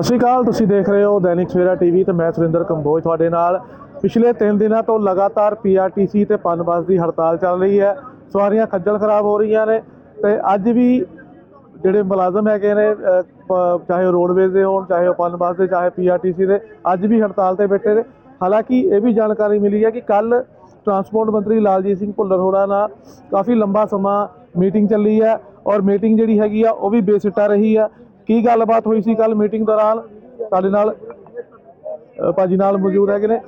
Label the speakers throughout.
Speaker 1: ਸਤਿ ਸ਼੍ਰੀ ਅਕਾਲ, ਤੁਸੀਂ ਦੇਖ ਰਹੇ ਹੋ ਦੈਨਿਕ ਸਵੇਰਾ ਟੀਵੀ ਤੇ ਮੈਂ ਸੁਰਿੰਦਰ ਕੰਬੋਜ ਤੁਹਾਡੇ ਨਾਲ। ਪਿਛਲੇ 3 ਦਿਨਾਂ ਤੋਂ ਲਗਾਤਾਰ ਪੀਆਰਟੀਸੀ ਤੇ ਪਨ ਬੱਸ ਦੀ ਹੜਤਾਲ ਚੱਲ ਰਹੀ ਹੈ। ਸਵਾਰੀਆਂ ਖੱਜਲ ਖਰਾਬ ਹੋ ਰਹੀਆਂ ਨੇ ਤੇ ਅੱਜ ਵੀ ਜਿਹੜੇ ਮੁਲਾਜ਼ਮ ਹੈਗੇ ਨੇ ਪ- ਚਾਹੇ ਉਹ ਰੋਡਵੇਜ਼ ਦੇ ਹੋਣ, ਚਾਹੇ ਉਹ ਪਨ ਬੱਸ ਦੇ, ਚਾਹੇ ਪੀਆਰਟੀਸੀ ਦੇ, ਅੱਜ ਵੀ ਹੜਤਾਲ ਤੇ ਬੈਠੇ ਨੇ। ਹਾਲਾਂਕਿ ਇਹ ਵੀ ਜਾਣਕਾਰੀ ਮਿਲੀ ਹੈ ਕਿ ਕੱਲ ਟਰਾਂਸਪੋਰਟ ਮੰਤਰੀ ਲਾਲਜੀਤ ਸਿੰਘ ਭੁੱਲਰ ਹੋਰਾਂ ਨਾਲ ਕਾਫੀ ਲੰਬਾ ਸਮਾਂ ਮੀਟਿੰਗ ਚੱਲੀ ਹੈ ਔਰ ਮੀਟਿੰਗ ਜਿਹੜੀ ਹੈਗੀ ਆ, ਉਹ ਵੀ ਬੇਸਿੱਟਾ ਰਹੀ ਆ ਕੀ ਗੱਲਬਾਤ ਹੋਈ ਸੀ ਕੱਲ ਮੀਟਿੰਗ ਦੌਰਾਨ? ਸਾਡੇ ਨਾਲ ਭਾਜੀ ਨਾਲ ਮੌਜੂਦ ਹੈਗੇ ਨੇ।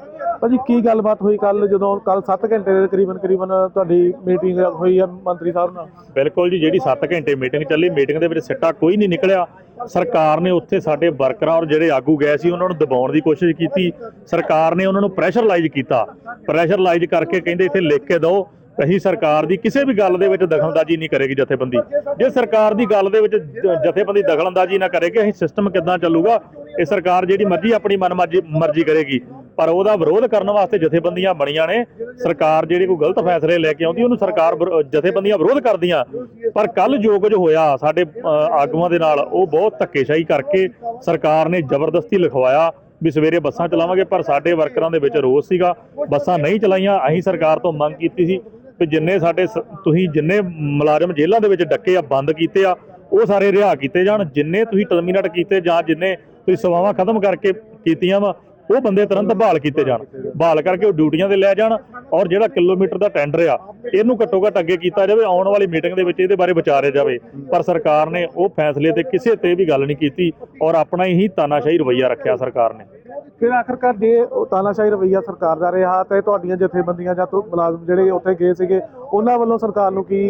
Speaker 1: ਭਾਜੀ, ਕੀ ਗੱਲਬਾਤ ਹੋਈ ਕੱਲ ਜਦੋਂ ਕੱਲ 7 ਘੰਟੇ ਦੇ ਤਕਰੀਬਨ ਕਰੀਬਨ ਤੁਹਾਡੀ ਮੀਟਿੰਗ ਹੋਈ ਹੈ ਮੰਤਰੀ ਸਾਹਿਬ ਨਾਲ?
Speaker 2: ਬਿਲਕੁਲ ਜੀ, ਜਿਹੜੀ 7 ਘੰਟੇ ਮੀਟਿੰਗ ਚੱਲੀ, ਮੀਟਿੰਗ ਦੇ ਵਿੱਚ ਸਿੱਟਾ ਕੋਈ ਨਹੀਂ ਨਿਕਲਿਆ। ਸਰਕਾਰ ਨੇ ਉੱਥੇ ਸਾਡੇ ਵਰਕਰਾਂ ਔਰ ਜਿਹੜੇ ਆਗੂ ਗਏ ਸੀ, ਉਹਨਾਂ ਨੂੰ ਦਬਾਉਣ ਦੀ ਕੋਸ਼ਿਸ਼ ਕੀਤੀ। ਸਰਕਾਰ ਨੇ ਉਹਨਾਂ ਨੂੰ ਪ੍ਰੈਸ਼ਰਲਾਈਜ਼ ਕੀਤਾ। ਪ੍ਰੈਸ਼ਰਲਾਈਜ਼ ਕਰਕੇ ਕਹਿੰਦੇ ਇੱਥੇ ਲਿਖ ਕੇ ਦਿਓ। ਅਸੀਂ ਸਰਕਾਰ ਦੀ ਕਿਸੇ ਵੀ ਗੱਲ ਦੇ ਵਿੱਚ ਦਖਲਅੰਦਾਜ਼ੀ ਨਹੀਂ ਕਰੇਗੀ ਜਥੇਬੰਦੀ। ਜੇ ਸਰਕਾਰ ਦੀ ਗੱਲ ਦੇ ਵਿੱਚ ਜ- ਜਥੇਬੰਦੀ ਦਖਲਅੰਦਾਜ਼ੀ ਨਾ ਕਰੇਗੀ ਅਸੀਂ ਸਿਸਟਮ ਕਿੱਦਾਂ ਚੱਲੂਗਾ, ਇਹ ਸਰਕਾਰ ਜਿਹੜੀ ਮਰਜ਼ੀ ਆਪਣੀ ਮਨਮਰਜ਼ੀ, ਮਰਜ਼ੀ ਕਰੇਗੀ। ਪਰ ਉਹਦਾ ਵਿਰੋਧ ਕਰਨ ਵਾਸਤੇ ਜਥੇਬੰਦੀਆਂ ਬਣੀਆਂ ਨੇ। ਸਰਕਾਰ ਜਿਹੜੀ ਕੋਈ ਗਲਤ ਫੈਸਲੇ ਲੈ ਕੇ ਆਉਂਦੀ, ਉਹਨੂੰ ਸਰਕਾਰ ਜਥੇਬੰਦੀਆਂ ਵਿਰੋਧ ਕਰਦੀਆਂ। ਪਰ ਕੱਲ ਜੋ ਕੁਝ ਹੋਇਆ, ਸਾਡੇ ਆਗੂਆਂ ਦੇ ਨਾਲ, ਉਹ ਬਹੁਤ ਧੱਕੇਸ਼ਾਹੀ ਕਰਕੇ ਸਰਕਾਰ ਨੇ ਜ਼ਬਰਦਸਤੀ ਲਿਖਵਾਇਆ ਵੀ ਸਵੇਰੇ ਬੱਸਾਂ ਚਲਾਵਾਂਗੇ, ਪਰ ਸਾਡੇ ਵਰਕਰਾਂ ਦੇ ਵਿੱਚ ਰੋਸ ਸੀਗਾ। ਬੱਸਾਂ ਨਹੀਂ ਚਲਾਈਆਂ, ਅਸੀਂ ਸਰਕਾਰ ਤੋਂ ਮੰਗ ਕੀਤੀ ਸੀ। ਕਿ ਜਿੰਨੇ ਸਾਡੇ ਸ- ਤੁਸੀਂ ਜਿੰਨੇ ਮੁਲਾਜ਼ਮ ਜੇਲ੍ਹਾਂ ਦੇ ਵਿੱਚ ਡੱਕੇ ਆ, ਬੰਦ ਕੀਤੇ ਆ, ਉਹ ਸਾਰੇ ਰਿਹਾ ਕੀਤੇ ਜਾਣ। ਜਿੰਨੇ ਤੁਸੀਂ ਟਰਮੀਨੇਟ ਕੀਤੇ ਜਾਂ ਜਿੰਨੇ ਤੁਸੀਂ ਸੇਵਾਵਾਂ ਖਤਮ ਕਰਕੇ ਕੀਤੀਆਂ ਵਾ, ਉਹ ਬੰਦੇ ਤੁਰੰਤ ਬਹਾਲ ਕੀਤੇ ਜਾਣ। ਬਹਾਲ ਕਰਕੇ ਉਹ ਡਿਊਟੀਆਂ ਤੇ ਲੈ ਜਾਣ ਔਰ ਜਿਹੜਾ ਕਿਲੋਮੀਟਰ ਦਾ ਟੈਂਡਰ ਆ, ਇਹਨੂੰ ਘੱਟੋ ਘੱਟ ਅੱਗੇ ਕੀਤਾ ਜਾਵੇ, ਆਉਣ ਵਾਲੀ ਮੀਟਿੰਗ ਦੇ ਵਿੱਚ ਇਹਦੇ ਬਾਰੇ ਵਿਚਾਰਿਆ ਜਾਵੇ। ਪਰ ਸਰਕਾਰ ਨੇ ਉਹ ਫੈਸਲੇ ਤੇ ਕਿਸੇ ਤੇ ਵੀ ਗੱਲ ਨਹੀਂ ਕੀਤੀ ਔਰ ਆਪਣਾ ਹੀ ਤਾਨਾਸ਼ਾਹੀ ਰਵੱਈਆ ਰੱਖਿਆ ਸਰਕਾਰ ਨੇ।
Speaker 1: ਫਿਰ ਆਖਰਕਾਰ ਜੇ ਉਹ ਤਾਨਾਸ਼ਾਹੀ ਰਵਈਆ ਸਰਕਾਰ ਦਾ ਰਿਹਾ ਤੇ ਤੁਹਾਡੀਆਂ ਜਥੇਬੰਦੀਆਂ ਜਾਂ ਮੁਲਾਜ਼ਮ ਜਿਹੜੇ ਉੱਥੇ ਗਏ ਸੀਗੇ ਉਹਨਾਂ ਵੱਲੋਂ ਸਰਕਾਰ ਨੂੰ ਕੀ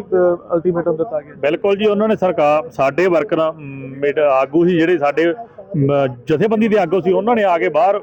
Speaker 1: ਅਲਟੀਮੇਟਮ ਦਿੱਤਾ ਗਿਆ?
Speaker 2: ਬਿਲਕੁਲ ਜੀ ਉਹਨਾਂ ਨੇ ਸਰਕਾਰ ਸਾਡੇ ਵਰਕਰਾਂ ਮ, ਆਗੂ ਸੀ ਜਿਹੜੇ ਸਾਡੇ ਜਥੇਬੰਦੀ ਦੇ ਆਗੂ ਸੀ ਉਹਨਾਂ ਨੇ ਆ ਕੇ ਬਾਹਰ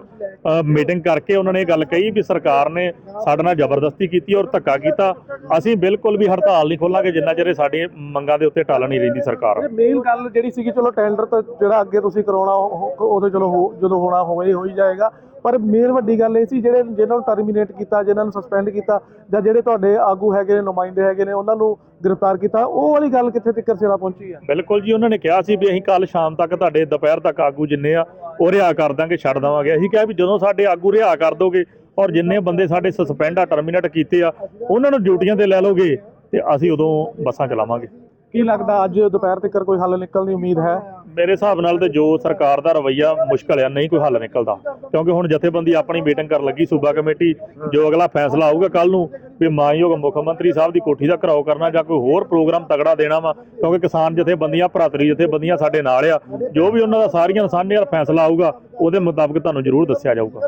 Speaker 2: ਮੀਟਿੰਗ ਕਰਕੇ ਉਹਨਾਂ ਨੇ ਇਹ ਗੱਲ ਕਹੀ ਵੀ ਸਰਕਾਰ ਨੇ ਸਾਡੇ ਨਾਲ ਜ਼ਬਰਦਸਤੀ ਕੀਤੀ ਔਰ ਧੱਕਾ ਕੀਤਾ। ਅਸੀਂ ਬਿਲਕੁਲ ਵੀ ਹੜਤਾਲ ਨਹੀਂ ਖੋਲਾਂਗੇ ਜਿੰਨਾ ਚਿਰ ਇਹ ਸਾਡੀ ਮੰਗਾਂ ਦੇ ਉੱਤੇ ਟਾਲ ਨਹੀਂ ਰਹਿੰਦੀ ਸਰਕਾਰ।
Speaker 1: ਮੇਨ ਗੱਲ ਜਿਹੜੀ ਸੀਗੀ, ਚਲੋ ਟੈਂਡਰ ਤਾਂ ਜਿਹੜਾ ਅੱਗੇ ਤੁਸੀਂ ਕਰਾਉਣਾ, ਉਹ- ਚਲੋ ਜਦੋਂ ਹੋਣਾ ਹੋਵੇ ਹੋਈ ਜਾਏਗਾ। ਪਰ ਮੇਨ ਵੱਡੀ ਗੱਲ ਇਹ ਸੀ ਜਿਹੜੇ ਜਿਹਨਾਂ ਨੂੰ ਟਰਮੀਨੇਟ ਕੀਤਾ ਜਿਹਨਾਂ ਨੂੰ ਸਸਪੈਂਡ ਕੀਤਾ ਜਾਂ ਜਿਹੜੇ ਤੁਹਾਡੇ ਆਗੂ ਹੈਗੇ ਨੇ ਨੁਮਾਇੰਦੇ ਹੈਗੇ ਨੇ ਉਹਨਾਂ ਨੂੰ ਗ੍ਰਿਫਤਾਰ ਕੀਤਾ ਉਹ ਵਾਲੀ ਗੱਲ ਕਿੱਥੇ ਤੱਕ ਸਿਰਾ ਪਹੁੰਚੀ ਆ?
Speaker 2: ਬਿਲਕੁਲ ਜੀ ਉਹਨਾਂ ਨੇ ਕਿਹਾ ਸੀ ਵੀ ਅਸੀਂ ਕੱਲ ਸ਼ਾਮ ਤੱਕ ਤੁਹਾਡੇ ਦੁਪਹਿਰ ਤੱਕ ਆਗੂ ਜਿੰਨੇ ਆ ਉਹ ਰਿਹਾ ਕਰ ਦਾਂਗੇ ਛੱਡ ਦੇਵਾਂਗੇ। ਅਸੀਂ ਕਿਹਾ ਵੀ ਜਦੋਂ ਸਾਡੇ ਆਗੂ ਰਿਹਾ ਕਰ ਦੋਗੇ ਔਰ ਜਿੰਨੇ ਬੰਦੇ ਸਾਡੇ ਸਸਪੈਂਡ ਆ ਟਰਮੀਨੇਟ ਕੀਤੇ ਆ ਉਹਨਾਂ ਨੂੰ ਡਿਊਟੀਆਂ ਤੇ ਲੈ ਲਓਗੇ ਤੇ ਅਸੀਂ ਉਦੋਂ ਬੱਸਾਂ ਚਲਾਵਾਂਗੇ।
Speaker 1: ਕੀ ਲੱਗਦਾ ਅੱਜ ਦੁਪਹਿਰ ਤੱਕ ਕੋਈ ਹੱਲ ਨਿਕਲਣ ਦੀ ਉਮੀਦ ਹੈ?
Speaker 2: ਮੇਰੇ ਹਿਸਾਬ ਨਾਲ ਤੇ ਜੋ ਸਰਕਾਰ ਦਾ ਰਵੱਈਆ ਮੁਸ਼ਕਲ ਆ, ਨਹੀਂ ਕੋਈ ਹੱਲ ਨਿਕਲਦਾ। ਕਿਉਂਕਿ ਹੁਣ ਜਥੇਬੰਦੀ ਆਪਣੀ ਮੀਟਿੰਗ ਕਰਨ ਲੱਗੀ, ਸੂਬਾ ਕਮੇਟੀ, ਜੋ ਅਗਲਾ ਫੈਸਲਾ ਆਊਗਾ ਕੱਲ ਨੂੰ, ਵੀ ਮਾਨਯੋਗ ਮੁੱਖ ਮੰਤਰੀ ਸਾਹਿਬ ਦੀ ਕੋਠੀ ਦਾ ਘਰਾਓ ਕਰਨਾ ਜਾਂ ਕੋਈ ਹੋਰ ਪ੍ਰੋਗਰਾਮ ਤਗੜਾ ਦੇਣਾ ਵਾ, ਕਿਉਂਕਿ ਕਿਸਾਨ ਜਥੇਬੰਦੀਆਂ, ਭਰਾਤਰੀ ਜਥੇਬੰਦੀਆਂ ਸਾਡੇ ਨਾਲ ਆ। ਜੋ ਵੀ ਉਹਨਾਂ ਦਾ ਸਾਰੀਆਂ ਸਾਂਝੇ ਨਾਲ ਫੈਸਲਾ ਆਊਗਾ, ਉਹਦੇ ਮੁਤਾਬਕ ਤੁਹਾਨੂੰ ਜ਼ਰੂਰ ਦੱਸਿਆ ਜਾਊਗਾ।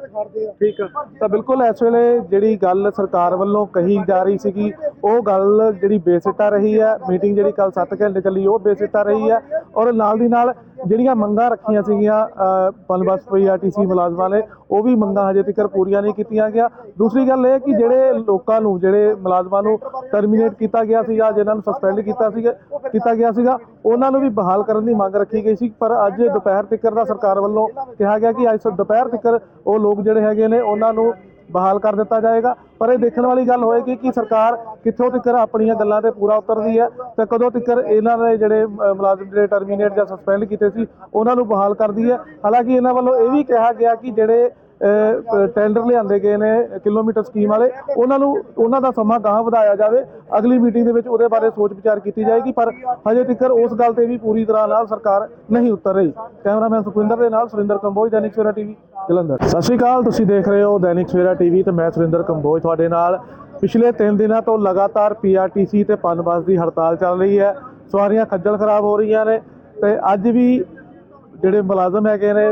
Speaker 1: ਠੀਕ ਆ। ਤਾਂ ਬਿਲਕੁਲ ਇਸ ਵੇਲੇ ਜਿਹੜੀ ਗੱਲ ਸਰਕਾਰ ਵੱਲੋਂ ਕਹੀ ਜਾ ਰਹੀ ਸੀਗੀ, ਉਹ ਗੱਲ ਜਿਹੜੀ ਬੇਸਿੱਟਾ ਰਹੀ ਹੈ ਮੀਟਿੰਗ ਜਿਹੜੀ ਕੱਲ 7 ਘੰਟੇ ਚੱਲੀ, ਉਹ ਬੇਸਿੱਟਾ ਰਹੀ ਹੈ ਔਰ ਨਾਲ ਦੀ ਨਾਲ ਜਿਹੜੀਆਂ ਮੰਗਾਂ ਰੱਖੀਆਂ ਸੀਗੀਆਂ ਅ, ਪਨਬਸ ਪੀਆਰਟੀਸੀ ਮੁਲਾਜ਼ਮਾਂ ਨੇ ਉਹ ਵੀ ਮੰਗਾਂ ਹਜੇ ਤੱਕ ਪੂਰੀਆਂ ਨਹੀਂ ਕੀਤੀਆਂ ਗਿਆ ਦੂਸਰੀ ਗੱਲ ਇਹ ਕਿ ਜਿਹੜੇ ਲੋਕਾਂ ਨੂੰ ਜਿਹੜੇ ਮੁਲਾਜ਼ਮਾਂ ਨੂੰ ਟਰਮੀਨੇਟ ਕੀਤਾ ਗਿਆ ਸੀਗਾ ਜਿਨ੍ਹਾਂ ਨੂੰ ਸਸਪੈਂਡ ਕੀਤਾ ਸੀਗਾ ਕੀਤਾ ਗਿਆ ਸੀਗਾ ਉਹਨਾਂ ਨੂੰ ਵੀ ਬਹਾਲ ਕਰਨ ਦੀ ਮੰਗ ਰੱਖੀ ਗਈ ਸੀ। ਪਰ ਅੱਜ ਦੁਪਹਿਰ ਤੱਕ ਦਾ ਸਰਕਾਰ ਵੱਲੋਂ ਕਿਹਾ ਗਿਆ ਕਿ ਅੱਜ ਦੁਪਹਿਰ ਤੱਕ ਉਹ ਲੋਕ ਜਿਹੜੇ ਹੈਗੇ ਨੇ ਉਹਨਾਂ ਨੂੰ ਬਹਾਲ ਕਰ ਦਿੱਤਾ ਜਾਏਗਾ। ਪਰ ਇਹ ਦੇਖਣ ਵਾਲੀ ਗੱਲ ਹੋਏਗੀ ਕਿ ਸਰਕਾਰ ਕਿੱਥੋਂ ਤੱਕ ਆਪਣੀਆਂ ਗੱਲਾਂ ਤੇ ਪੂਰਾ ਉਤਰਦੀ ਹੈ ਤੇ ਕਦੋਂ ਤੱਕ ਇਹਨਾਂ ਦੇ ਜਿਹੜੇ ਮੁਲਾਜ਼ਮ ਜਿਹੜੇ ਟਰਮੀਨੇਟ ਜਾਂ ਸਸਪੈਂਡ ਕੀਤੇ ਸੀ, ਉਹਨਾਂ ਨੂੰ ਬਹਾਲ ਕਰਦੀ ਹੈ। ਹਾਲਾਂਕਿ ਇਹਨਾਂ ਵੱਲੋਂ ਇਹ ਵੀ ਕਿਹਾ ਗਿਆ ਕਿ ਜਿਹੜੇ ਟੈਂਡਰ ਲਿਆਂਦੇ ਗਏ ਨੇ ਕਿਲੋਮੀਟਰ ਸਕੀਮ ਵਾਲੇ। ਉਹਨਾਂ ਨੂੰ, ਉਹਨਾਂ ਦਾ ਸਮਾਂ ਗਾਂਹ ਵਧਾਇਆ ਜਾਵੇ। ਅਗਲੀ ਮੀਟਿੰਗ ਦੇ ਵਿੱਚ ਉਹਦੇ ਬਾਰੇ ਸੋਚ ਵਿਚਾਰ ਕੀਤੀ ਜਾਏਗੀ, ਪਰ ਹਜੇ ਤੱਕ ਉਸ ਗੱਲ ਤੇ ਵੀ ਪੂਰੀ ਤਰ੍ਹਾਂ ਨਾਲ ਸਰਕਾਰ ਨਹੀਂ ਉਤਰ ਰਹੀ। ਕੈਮਰਾਮੈਨ ਸੁਖਵਿੰਦਰ ਦੇ ਨਾਲ ਸੁਰਿੰਦਰ ਕੰਬੋਜ, ਦੈਨਿਕ ਸਵੇਰਾ ਟੀਵੀ, ਜਲੰਧਰ। ਸਤਿ ਸ਼੍ਰੀ ਅਕਾਲ, ਤੁਸੀਂ ਦੇਖ ਰਹੇ ਹੋ ਦੈਨਿਕ ਸਵੇਰਾ ਟੀਵੀ ਤੇ ਮੈਂ ਸੁਰਿੰਦਰ ਕੰਬੋਜ ਤੁਹਾਡੇ ਨਾਲ। ਪਿਛਲੇ 3 ਦਿਨਾਂ ਤੋਂ ਲਗਾਤਾਰ ਪੀਆਰਟੀਸੀ ਤੇ ਪਨ ਬੱਸ ਦੀ ਹੜਤਾਲ ਚੱਲ ਰਹੀ ਹੈ। ਸਵਾਰੀਆਂ ਖੱਜਲ ਖਰਾਬ ਹੋ ਰਹੀਆਂ ਨੇ ਤੇ ਅੱਜ ਵੀ ਜਿਹੜੇ ਮੁਲਾਜ਼ਮ ਹੈਗੇ ਨੇ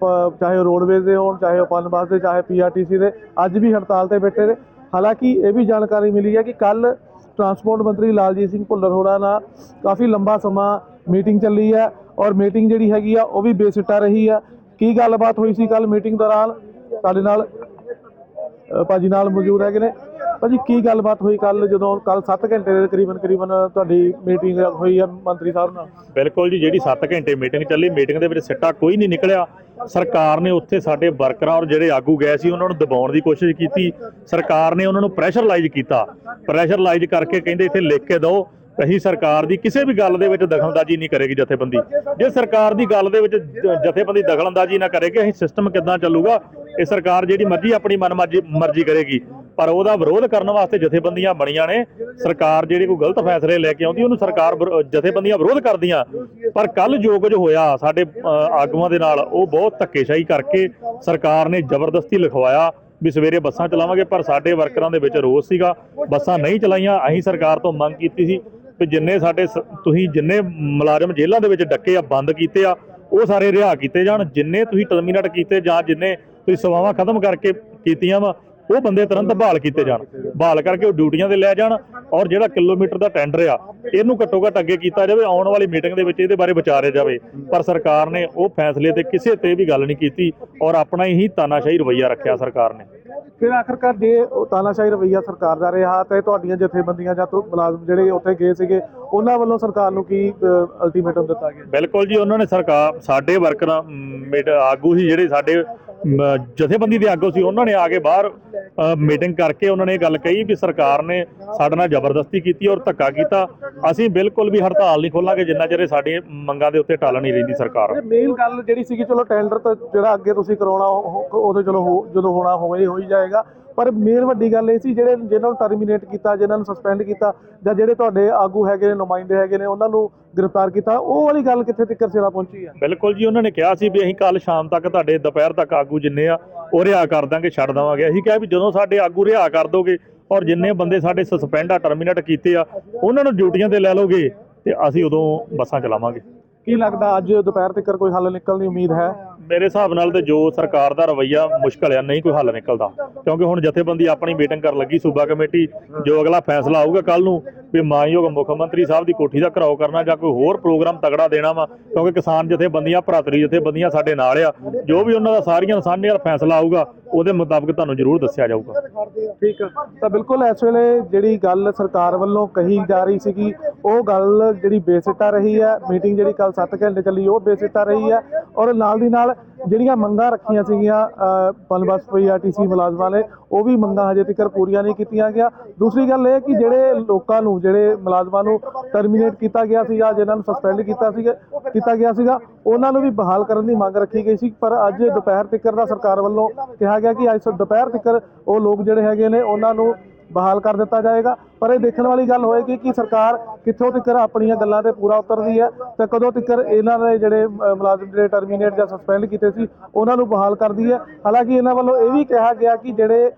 Speaker 1: ਪ- ਚਾਹੇ ਉਹ ਰੋਡਵੇਜ਼ ਦੇ ਹੋਣ ਚਾਹੇ ਉਹ ਪਨ ਬੱਸ ਦੇ ਚਾਹੇ ਪੀਆਰਟੀਸੀ ਦੇ ਅੱਜ ਵੀ ਹੜਤਾਲ ਤੇ ਬੈਠੇ ਨੇ। ਹਾਲਾਂਕਿ ਇਹ ਵੀ ਜਾਣਕਾਰੀ ਮਿਲੀ ਹੈ ਕਿ ਕੱਲ ਟਰਾਂਸਪੋਰਟ ਮੰਤਰੀ ਲਾਲਜੀਤ ਸਿੰਘ ਭੁੱਲਰ ਹੋਰਾਂ ਨਾਲ ਕਾਫੀ ਲੰਬਾ ਸਮਾਂ ਮੀਟਿੰਗ ਚੱਲੀ ਹੈ ਔਰ ਮੀਟਿੰਗ ਜਿਹੜੀ ਹੈਗੀ ਆ ਉਹ ਵੀ ਬੇਸਿੱਟਾ ਰਹੀ ਆ। ਕੀ ਗੱਲਬਾਤ ਹੋਈ ਸੀ ਕੱਲ ਮੀਟਿੰਗ ਦੌਰਾਨ? ਸਾਡੇ ਨਾਲ ਅ, ਭਾਜੀ ਨਾਲ ਮੌਜੂਦ ਹੈਗੇ ਨੇ। ਭਾਜੀ, ਕੀ ਗੱਲਬਾਤ ਹੋਈ ਕੱਲ ਜਦੋਂ ਕੱਲ 7 ਘੰਟੇ ਦੇ ਤਕਰੀਬਨ ਤਕਰੀਬਨ ਤੁਹਾਡੀ ਮੀਟਿੰਗ ਹੋਈ ਹੈ ਮੰਤਰੀ ਸਾਹਿਬ ਨਾਲ?
Speaker 2: ਬਿਲਕੁਲ ਜੀ, ਜਿਹੜੀ 7 ਘੰਟੇ ਮੀਟਿੰਗ ਚੱਲੀ ਮੀਟਿੰਗ ਦੇ ਵਿੱਚ ਸਿੱਟਾ ਕੋਈ ਨਹੀਂ ਨਿਕਲਿਆ। ਸਰਕਾਰ ਨੇ ਉੱਥੇ ਸਾਡੇ ਵਰਕਰਾਂ ਔਰ ਜਿਹੜੇ ਆਗੂ ਗਏ ਸੀ, ਉਹਨਾਂ ਨੂੰ ਦਬਾਉਣ ਦੀ ਕੋਸ਼ਿਸ਼ ਕੀਤੀ। ਸਰਕਾਰ ਨੇ ਉਹਨਾਂ ਨੂੰ ਪ੍ਰੈਸ਼ਰਲਾਈਜ਼ ਕੀਤਾ। ਪ੍ਰੈਸ਼ਰਲਾਈਜ਼ ਕਰਕੇ ਕਹਿੰਦੇ, ਇੱਥੇ ਲਿਖ ਕੇ ਦਿਓ, ਅਸੀਂ ਸਰਕਾਰ ਦੀ ਕਿਸੇ ਵੀ ਗੱਲ ਦੇ ਵਿੱਚ ਦਖਲਅੰਦਾਜ਼ੀ ਨਹੀਂ ਕਰੇਗੀ ਜਥੇਬੰਦੀ। ਜੇ ਸਰਕਾਰ ਦੀ ਗੱਲ ਦੇ ਵਿੱਚ ਜ- ਜਥੇਬੰਦੀ ਦਖਲਅੰਦਾਜ਼ੀ ਨਾ ਕਰੇਗੀ ਅਸੀਂ ਸਿਸਟਮ ਕਿੱਦਾਂ ਚੱਲੂਗਾ? ਇਹ ਸਰਕਾਰ ਜਿਹੜੀ ਮਰਜ਼ੀ ਆਪਣੀ ਮਨਮਰਜ਼ੀ, ਮਰਜ਼ੀ ਕਰੇਗੀ। ਪਰ ਉਹਦਾ ਵਿਰੋਧ ਕਰਨ ਵਾਸਤੇ ਜਥੇਬੰਦੀਆਂ ਬਣੀਆਂ ਨੇ। ਸਰਕਾਰ ਜਿਹੜੀ ਕੋਈ ਗਲਤ ਫੈਸਲੇ ਲੈ ਕੇ ਆਉਂਦੀ, ਉਹਨੂੰ ਸਰਕਾਰ ਜਥੇਬੰਦੀਆਂ ਵਿਰੋਧ ਕਰਦੀਆਂ। ਪਰ ਕੱਲ ਜੋ ਕੁਝ ਹੋਇਆ, ਸਾਡੇ ਆਗੂਆਂ ਦੇ ਨਾਲ, ਉਹ ਬਹੁਤ ਧੱਕੇਸ਼ਾਹੀ ਕਰਕੇ ਸਰਕਾਰ ਨੇ ਜ਼ਬਰਦਸਤੀ ਲਿਖਵਾਇਆ ਵੀ ਸਵੇਰੇ ਬੱਸਾਂ ਚਲਾਵਾਂਗੇ, ਪਰ ਸਾਡੇ ਵਰਕਰਾਂ ਦੇ ਵਿੱਚ ਰੋਸ ਸੀਗਾ। ਬੱਸਾਂ ਨਹੀਂ ਚਲਾਈਆਂ, ਅਸੀਂ ਸਰਕਾਰ ਤੋਂ ਮੰਗ ਕੀਤੀ ਸੀ ਵੀ ਜਿੰਨੇ ਸਾਡੇ ਸ- ਤੁਸੀਂ ਜਿੰਨੇ ਮੁਲਾਜ਼ਮ ਜੇਲ੍ਹਾਂ ਦੇ ਵਿੱਚ ਡੱਕੇ ਆ, ਬੰਦ ਕੀਤੇ ਆ, ਉਹ ਸਾਰੇ ਰਿਹਾ ਕੀਤੇ ਜਾਣ। ਜਿੰਨੇ ਤੁਸੀਂ ਟਰਮੀਨੇਟ ਕੀਤੇ ਜਾਂ ਜਿੰਨੇ ਤੁਸੀਂ ਸੇਵਾਵਾਂ ਖਤਮ ਕਰਕੇ ਕੀਤੀਆਂ ਵਾ ਉਹ ਬੰਦੇ ਤੁਰੰਤ ਬਹਾਲ ਕੀਤੇ ਜਾਣ। ਬਹਾਲ ਕਰਕੇ ਉਹ ਡਿਊਟੀਆਂ ਤੇ ਲੈ ਜਾਣ ਔਰ ਜਿਹੜਾ ਕਿਲੋਮੀਟਰ ਦਾ ਟੈਂਡਰ ਆ ਇਹਨੂੰ ਘੱਟੋ ਘੱਟ ਅੱਗੇ ਕੀਤਾ ਜਾਵੇ ਆਉਣ ਵਾਲੀ ਮੀਟਿੰਗ ਦੇ ਵਿੱਚ ਇਹਦੇ ਬਾਰੇ ਵਿਚਾਰਿਆ ਜਾਵੇ। ਪਰ ਸਰਕਾਰ ਨੇ ਉਹ ਫੈਸਲੇ ਤੇ ਕਿਸੇ ਤੇ ਵੀ ਗੱਲ ਨਹੀਂ ਕੀਤੀ ਔਰ ਆਪਣਾ ਹੀ ਤਾਨਾਸ਼ਾਹੀ ਰਵੱਈਆ ਰੱਖਿਆ ਸਰਕਾਰ ਨੇ।
Speaker 1: ਫਿਰ ਆਖਰਕਾਰ ਜੇ ਉਹ ਤਾਨਾਸ਼ਾਹੀ ਰਵਈਆ ਸਰਕਾਰ ਦਾ ਰਿਹਾ ਤੇ ਤੁਹਾਡੀਆਂ ਜਥੇਬੰਦੀਆਂ ਜਾਂ ਤੋਂ ਮੁਲਾਜ਼ਮ ਜਿਹੜੇ ਉੱਥੇ ਗਏ ਸੀਗੇ ਉਹਨਾਂ ਵੱਲੋਂ ਸਰਕਾਰ ਨੂੰ ਕੀ ਅਲਟੀਮੇਟਮ ਦਿੱਤਾ ਗਿਆ?
Speaker 2: ਬਿਲਕੁਲ ਜੀ ਉਹਨਾਂ ਨੇ ਸਰਕਾਰ ਸਾਡੇ ਵਰਕਰਾਂ ਆਗੂ ਸੀ ਜਿਹੜੇ ਸਾਡੇ ਜਥੇਬੰਦੀ ਦੇ ਆਗੂ ਸੀ, ਉਹਨਾਂ ਨੇ ਆ ਕੇ ਬਾਹਰ ਮੀਟਿੰਗ ਕਰਕੇ ਉਹਨਾਂ ਨੇ ਗੱਲ ਕਹੀ ਵੀ ਸਰਕਾਰ ਨੇ ਸਾਡੇ ਨਾਲ ਜ਼ਬਰਦਸਤੀ ਕੀਤੀ ਔਰ ਧੱਕਾ ਕੀਤਾ। ਅਸੀਂ ਬਿਲਕੁਲ ਵੀ ਹੜਤਾਲ ਨਹੀਂ ਖੋਲਾਂਗੇ, ਜਿੰਨਾ ਚਿਰ ਸਾਡੀ ਮੰਗਾਂ ਦੇ ਉੱਤੇ ਟਾਲ ਨਹੀਂ ਰਹਿੰਦੀ ਸਰਕਾਰ।
Speaker 1: ਮੇਨ ਗੱਲ ਜਿਹੜੀ ਸੀਗੀ, ਚਲੋ ਟੈਂਡਰ ਤਾਂ ਜਿਹੜਾ ਅੱਗੇ ਤੁਸੀਂ ਕਰਾਉਣਾ, ਉਹ- ਉਹ- ਚਲੋ ਜਦੋਂ ਹੋਣਾ ਹੋਵੇ ਹੋਈ ਜਾਏਗਾ। ਪਰ ਮੇਨ ਵੱਡੀ ਗੱਲ ਇਹ ਸੀ ਜਿਹੜੇ ਜਿਨ੍ਹਾਂ ਨੂੰ ਟਰਮੀਨੇਟ ਕੀਤਾ ਜਿਨ੍ਹਾਂ ਨੂੰ ਸਸਪੈਂਡ ਕੀਤਾ ਜਾਂ ਜਿਹੜੇ ਤੁਹਾਡੇ ਆਗੂ ਹੈਗੇ ਨੇ ਨੁਮਾਇੰਦੇ ਹੈਗੇ ਨੇ ਉਹਨਾਂ ਨੂੰ ਗ੍ਰਿਫਤਾਰ ਕੀਤਾ ਉਹ ਵਾਲੀ ਗੱਲ ਕਿੱਥੇ ਤੱਕ ਸਿਰਾ ਪਹੁੰਚੀ ਆ?
Speaker 2: ਬਿਲਕੁਲ ਜੀ ਉਹਨਾਂ ਨੇ ਕਿਹਾ ਸੀ ਵੀ ਅਸੀਂ ਕੱਲ ਸ਼ਾਮ ਤੱਕ ਤੁਹਾਡੇ ਦੁਪਹਿਰ ਤੱਕ ਆਗੂ ਜਿੰਨੇ ਆ ਉਹ ਰਿਹਾ ਕਰ ਦਾਂਗੇ ਛੱਡ ਦੇਵਾਂਗੇ। ਅਸੀਂ ਕਿਹਾ ਵੀ ਜਦੋਂ ਸਾਡੇ ਆਗੂ ਰਿਹਾ ਕਰ ਦੋਗੇ ਔਰ ਜਿੰਨੇ ਬੰਦੇ ਸਾਡੇ ਸਸਪੈਂਡ ਆ ਟਰਮੀਨੇਟ ਕੀਤੇ ਆ ਉਹਨਾਂ ਨੂੰ ਡਿਊਟੀਆਂ ਤੇ ਲੈ ਲਓਗੇ ਤੇ ਅਸੀਂ ਉਦੋਂ ਬੱਸਾਂ ਚਲਾਵਾਂਗੇ।
Speaker 1: ਕੀ ਲੱਗਦਾ ਅੱਜ ਦੁਪਹਿਰ ਤੱਕ ਕੋਈ ਹੱਲ ਨਿਕਲਣ ਦੀ ਉਮੀਦ ਹੈ?
Speaker 2: ਮੇਰੇ ਹਿਸਾਬ ਨਾਲ ਤੇ ਜੋ ਸਰਕਾਰ ਦਾ ਰਵੱਈਆ ਮੁਸ਼ਕਲ ਆ, ਨਹੀਂ ਕੋਈ ਹੱਲ ਨਿਕਲਦਾ। ਕਿਉਂਕਿ ਹੁਣ ਜਥੇਬੰਦੀ ਆਪਣੀ ਮੀਟਿੰਗ ਕਰਨ ਲੱਗੀ, ਸੂਬਾ ਕਮੇਟੀ ਜੋ ਅਗਲਾ ਫੈਸਲਾ ਆਊਗਾ ਕੱਲ ਨੂੰ ਵੀ ਮਾਨਯੋਗ ਮੁੱਖ ਮੰਤਰੀ ਸਾਹਿਬ ਦੀ ਕੋਠੀ ਦਾ ਘਰਾਓ ਕਰਨਾ ਜਾਂ ਕੋਈ ਹੋਰ ਪ੍ਰੋਗਰਾਮ ਤਗੜਾ ਦੇਣਾ ਵਾ, ਕਿਉਂਕਿ ਕਿਸਾਨ ਜਥੇਬੰਦੀਆਂ, ਭਰਾਤਰੀ ਜਥੇਬੰਦੀਆਂ ਸਾਡੇ ਨਾਲ ਆ। ਜੋ ਵੀ ਉਹਨਾਂ ਦਾ ਸਾਰੀਆਂ ਸਾਹਮਣੇ ਦਾ ਫੈਸਲਾ ਆਊਗਾ, ਉਹਦੇ ਮੁਤਾਬਕ ਤੁਹਾਨੂੰ ਜ਼ਰੂਰ ਦੱਸਿਆ ਜਾਊਗਾ।
Speaker 1: ਠੀਕ ਆ। ਤਾਂ ਬਿਲਕੁਲ ਇਸ ਵੇਲੇ ਜਿਹੜੀ ਗੱਲ ਸਰਕਾਰ ਵੱਲੋਂ ਕਹੀ ਜਾ ਰਹੀ ਸੀਗੀ, ਉਹ ਗੱਲ ਜਿਹੜੀ ਬੇਸਿੱਟਾ ਰਹੀ ਹੈ ਮੀਟਿੰਗ ਜਿਹੜੀ ਕੱਲ 7 ਘੰਟੇ ਚੱਲੀ, ਉਹ ਬੇਸਿੱਟਾ ਰਹੀ ਹੈ ਔਰ ਨਾਲ ਦੀ ਨਾਲ ਜਿਹੜੀਆਂ ਮੰਗਾਂ ਰੱਖੀਆਂ ਸੀਗੀਆਂ ਅ, ਪਨਬਸ ਪੀਆਰਟੀਸੀ ਮੁਲਾਜ਼ਮਾਂ ਨੇ ਉਹ ਵੀ ਮੰਗਾਂ ਹਜੇ ਤੱਕ ਪੂਰੀਆਂ ਨਹੀਂ ਕੀਤੀਆਂ ਗਿਆ ਦੂਸਰੀ ਗੱਲ ਇਹ ਕਿ ਜਿਹੜੇ ਲੋਕਾਂ ਨੂੰ ਜਿਹੜੇ ਮੁਲਾਜ਼ਮਾਂ ਨੂੰ ਟਰਮੀਨੇਟ ਕੀਤਾ ਗਿਆ ਸੀਗਾ ਜਿਨ੍ਹਾਂ ਨੂੰ ਸਸਪੈਂਡ ਕੀਤਾ ਸੀਗਾ ਕੀਤਾ ਗਿਆ ਸੀਗਾ ਉਹਨਾਂ ਨੂੰ ਵੀ ਬਹਾਲ ਕਰਨ ਦੀ ਮੰਗ ਰੱਖੀ ਗਈ ਸੀ। ਪਰ ਅੱਜ ਦੁਪਹਿਰ ਤੱਕ ਦਾ ਸਰਕਾਰ ਵੱਲੋਂ ਕਿਹਾ ਗਿਆ ਕਿ ਅੱਜ ਦੁਪਹਿਰ ਤੱਕ ਉਹ ਲੋਕ ਜਿਹੜੇ ਹੈਗੇ ਨੇ ਉਹਨਾਂ ਨੂੰ ਬਹਾਲ ਕਰ ਦਿੱਤਾ ਜਾਏਗਾ। ਪਰ ਇਹ ਦੇਖਣ ਵਾਲੀ ਗੱਲ ਹੋਏਗੀ ਕਿ ਸਰਕਾਰ ਕਿੱਥੋਂ ਤੱਕ ਆਪਣੀਆਂ ਗੱਲਾਂ ਤੇ ਪੂਰਾ ਉਤਰਦੀ ਹੈ ਤੇ ਕਦੋਂ ਤੱਕ ਇਹਨਾਂ ਦੇ ਜਿਹੜੇ ਮੁਲਾਜ਼ਮ ਜਿਹੜੇ ਟਰਮੀਨੇਟ ਜਾਂ ਸਸਪੈਂਡ ਕੀਤੇ ਸੀ, ਉਹਨਾਂ ਨੂੰ ਬਹਾਲ ਕਰਦੀ ਹੈ। ਹਾਲਾਂਕਿ ਇਹਨਾਂ ਵੱਲੋਂ ਇਹ ਵੀ ਕਿਹਾ ਗਿਆ ਕਿ ਜਿਹੜੇ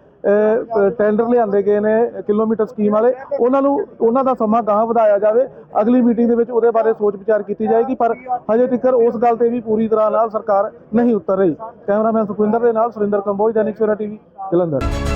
Speaker 1: ਟੈਂਡਰ ਲਿਆਂਦੇ ਗਏ ਨੇ, ਕਿਲੋਮੀਟਰ ਸਕੀਮ ਵਾਲੇ, ਉਹਨਾਂ ਨੂੰ, ਉਹਨਾਂ ਦਾ ਸਮਾਂ ਗਾਂ ਵਧਾਇਆ ਜਾਵੇ। ਅਗਲੀ ਮੀਟਿੰਗ ਦੇ ਵਿੱਚ ਉਹਦੇ ਬਾਰੇ ਸੋਚ ਵਿਚਾਰ ਕੀਤੀ ਜਾਏਗੀ, ਪਰ ਹਜੇ ਤੱਕ ਉਸ ਗੱਲ ਤੇ ਵੀ ਪੂਰੀ ਤਰ੍ਹਾਂ ਨਾਲ ਸਰਕਾਰ ਨਹੀਂ ਉਤਰ ਰਹੀ। ਕੈਮਰਾਮੈਨ ਸੁਖਵਿੰਦਰ ਦੇ ਨਾਲ ਸੁਰਿੰਦਰ ਕੰਬੋਜ, ਦੈਨਿਕ ਸਵੇਰਾ ਟੀਵੀ, ਜਲੰਧਰ।